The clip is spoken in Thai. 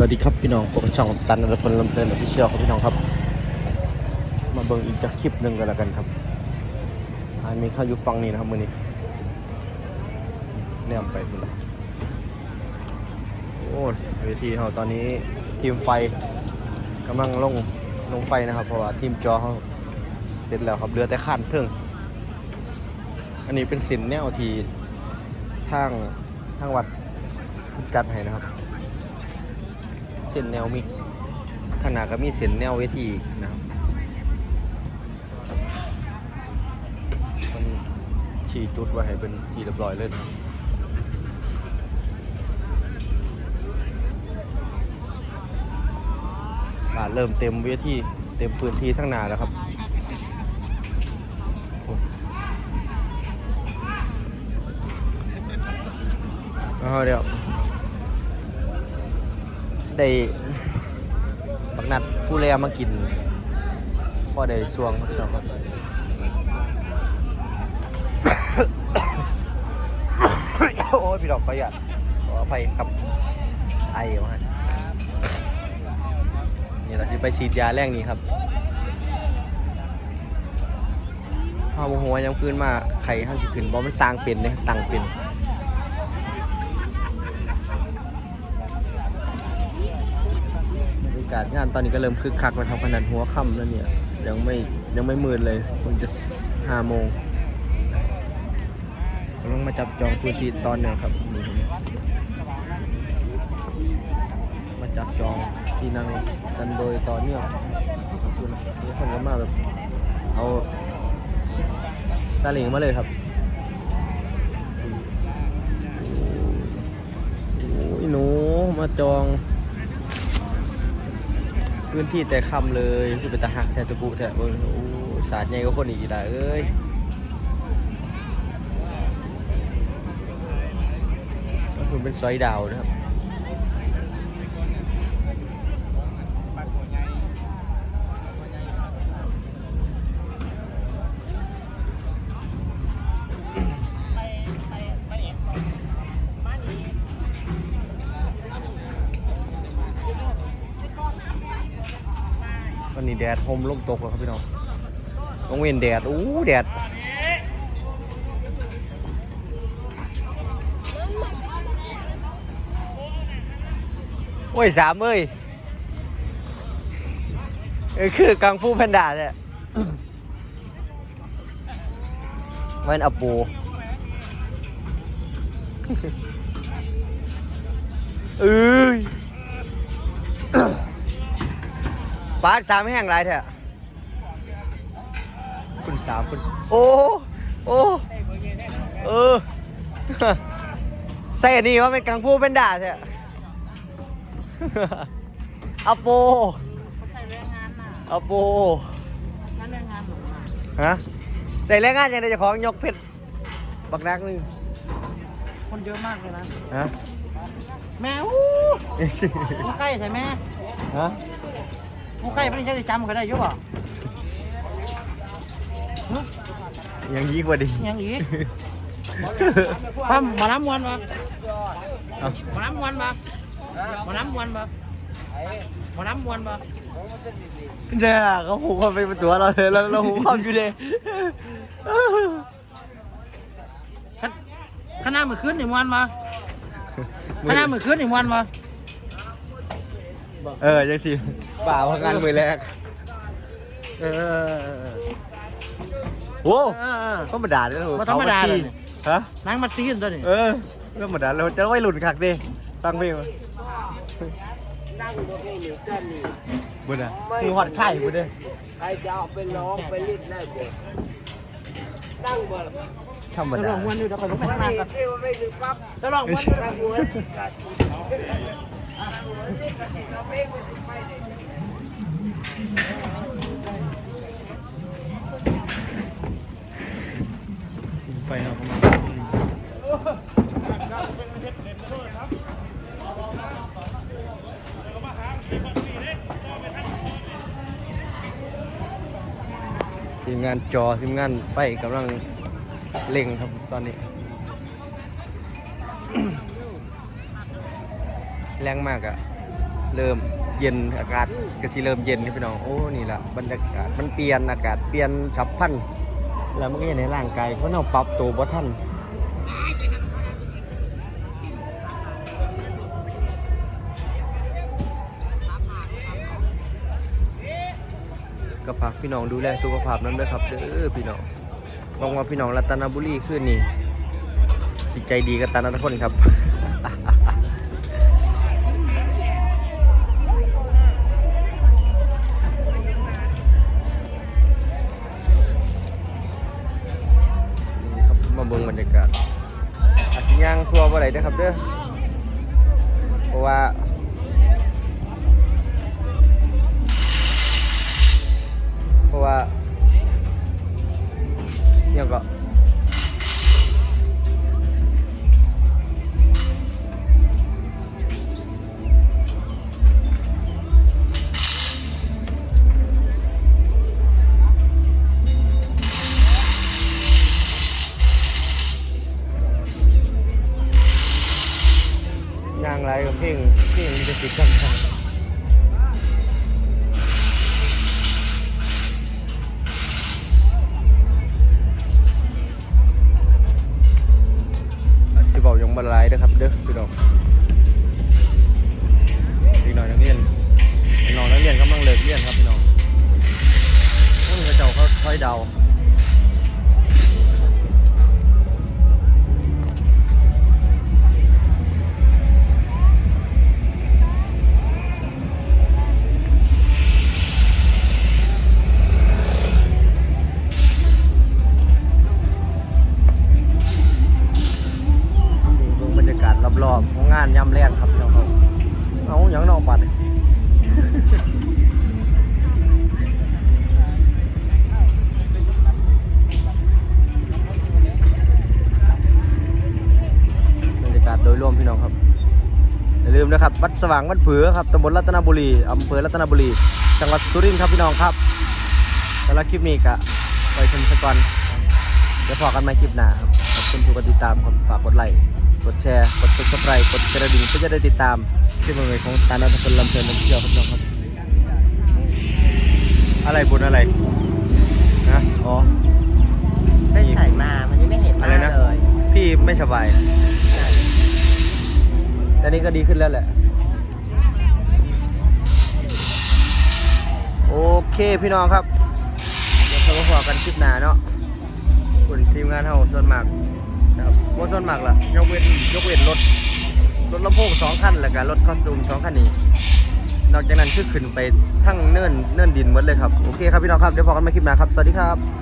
สวัสดีครับพี่น้องผมช่องตันนรพลลำเพลินอภิเชียวครับพี่น้องครับ มาเบิ่งอีกจากคลิปหนึ่งกันแล้วกันครับอันนี้เข้าอยู่ฟังนี้นะครับมือนี้แนมไปคุณละโอ้เวทีเราตอนนี้ทีมไฟกำลังลงลงไฟนะครับ เพราะว่าทีมจอเขาเสร็จแล้วครับเหลือแต่ข้านเพิ่ง อันนี้เป็นสินแนวที่ทางทางวัดจัดให้นะครับ ส้นแนวมีขางหนาดก็มีเส้นแนวเวทีนะครับมันชี้จุดไว้ให้เป็นที่เรียบร้อยเลยนะสาเริ่มเต็มเวทีเต็มพื้นที่ทั้งหนาแล้วครับเอาเดี๋ยว ได้บักนัดผู้แลมากินพอได้ช่วงพี่น้องครับโอ้ยพี่ดอกขออนุญาตขออภัยครับไอมานี่เราจะไปฉีดยาแรกนี้ครับข้าวโมโหยังพื้นมาไข่ห้าสิขึ้นบอมันสร้างเป็นเนี่ยตั้งเป็น บรรยากาศงานตอนนี้ก็เริ่มคึกคักแล้วครับขนาดหัวค่ำแล้วเนี่ย ยังไม่ยังไม่มืดเลยมันจะห้าโมงกำลังมาจับจองพื้นที่ตอนเนี่ยครับนี่มาจับจองที่นั่งกันโดยตอนเนี่ยขอบคุณนี่คนก็มาแบบเอาซาเลิงมาเลยครับโอ้ยหนูมาจอง พื้นที่แต่คำเลยคือเป็นตะหักแต่ตะบุแต่โอ้สาดใหญ่ก็คนอีกได้เอ้ยก็คือเป็นซอยดาวนะครับ วันนี้แดดโฮมลมตกแล้วครับพี่น้องต้องเว้นแดดอู้แดดโอ้ยสามเอ้ยเออคือ กังฟูแพนด้าเนี่ยมันอัปโปเอ้ย บาสสามแห่งไรเถอะคุณสามคุณโอ้โอ้เออใส่อันนี้ว่าเป็นกังฟูเป็นด่าเถอะอโปใส่แรงงานน่ะอโปนั่นแรงงานหนูน่ะฮะใส่แรงงานยังไงจะของยกเพชรบักนักนึงคนเยอะมากเลยนะฮะแม่อู้ผู้ใกล้ใช่ไหมฮะ ผู้ใกล้ไม่ได้จะจำเขาได้อยุ่ป่ะยังยิ่งกว่าดิยังอีกปั๊มหมาล้ำมวนปะเอ้าหมาล้ำมวนปะหมาล้ำมวนปะหมาล้ำมวนปะเนี่ยเขาหูความเป็นตัวเราเลยแล้วเราหูความอยู่เลยขนาดมือคืนนี่มวนปะขนาดมือคืนนี่มวนปะ เออยังสิป่าพักงานมือแรก เออโอ้เออเออธรรมดาเลยนะบ่ธรรมดาเลย ฮะนั่งมาตีนตัวนี้เออธรรมดาเราจะไว้หลุนคักดิฟังเพลงมานั่งรถนี่หนึ่งเส้นนี่บุญอะคือหอดไข่บุญเด้อใครจะเอาไปร้องไปเล่นได้เด็กนั่งบ่ล่ะธรรมจะลดาองมวนอยู่เดี๋ยวคอยลงไปไม่ข้างล่างกันเที่ยวไม่ถึงปั๊บจะลองมวนทางหัวนี่กัดหัว นี่กัดเราเองไม่ถึงไปเลยไปเอาเข้ามาทีมงานจอทีมงานไฟกำลังเล็งครับตอนนี้ แรงมากอะเริ่มเย็นอากาศก็สิเริ่มเย็นนี่พี่น้องโอ้นี่แหละบรรยากาศมันเปลี่ยนอากาศเปลี่ยนฉับพลันแล้วมันก็เห็นในร่างกายเพราะเราปรับตัวบ่ทันก็ฝากพี่น้องดูแลสุขภาพนั้นด้วยครับเด้อพี่น้องหวังว่าพี่น้องรัตนบุรีขึ้นนี่สิใจดีกับตานัทพลครับ เบิ่งบรรยากาศอาชิย่างทัวร์บ่ได้เด้อครับเด้อเพราะว่าเพราะว่าเนี่ยก็ ติดกันทางสิบอกยังบรรลัยเด้ครับ เด้อพี่น้องพี่น้องนักเรียนพี่น้องนักเรียนกำลังเลิกเรียนครับพี่น้องพวกเจ้าเขาค่อยเดา นะครับ วัดสว่างวัดเผือครับตำบลรัตนบุรีอำเภอรัตนบุรี จังหวัดสุรินทร์ครับพี่น้องครับสำหรับคลิปนี้ก็ไปชมสกอนเดี๋ยวพอกันใหม่คลิปหน้าครับขอบคุณทุกคนติดตามครับฝากกดไลค์กดแชร์ กด subscribe กดกระดิ่งเพื่อจะได้ติดตามคลิปใหม่ๆของตาลนัทพลลำเพลินลำเที่ยวครับพี่น้องครับ อะไรบุญอะไรนะอ๋อไปใส่มามันยังไม่เห็นหอะไรน้านะเลย พี่ไม่สบายแต่นี้ก็ดีขึ้นแล้วแหละ โอเคพี่น้องครับ เดี๋ยวเราพอกันคลิปหน้าเนาะคุณทีมงานเฮาส่วนมากครับว่าส่วนมากล่ะ ยกเว้นยกเว้นรถ รถลำโพงสองคันแล้วก็รถคอสตูมสองคันนี้ นอกจากนั้นคือขึ้นไปทั้งเนินเนินดินหมดเลยครับ โอเคครับพี่น้องครับ เดี๋ยวพอกันม่คลิปหน้าครับ สวัสดีครับ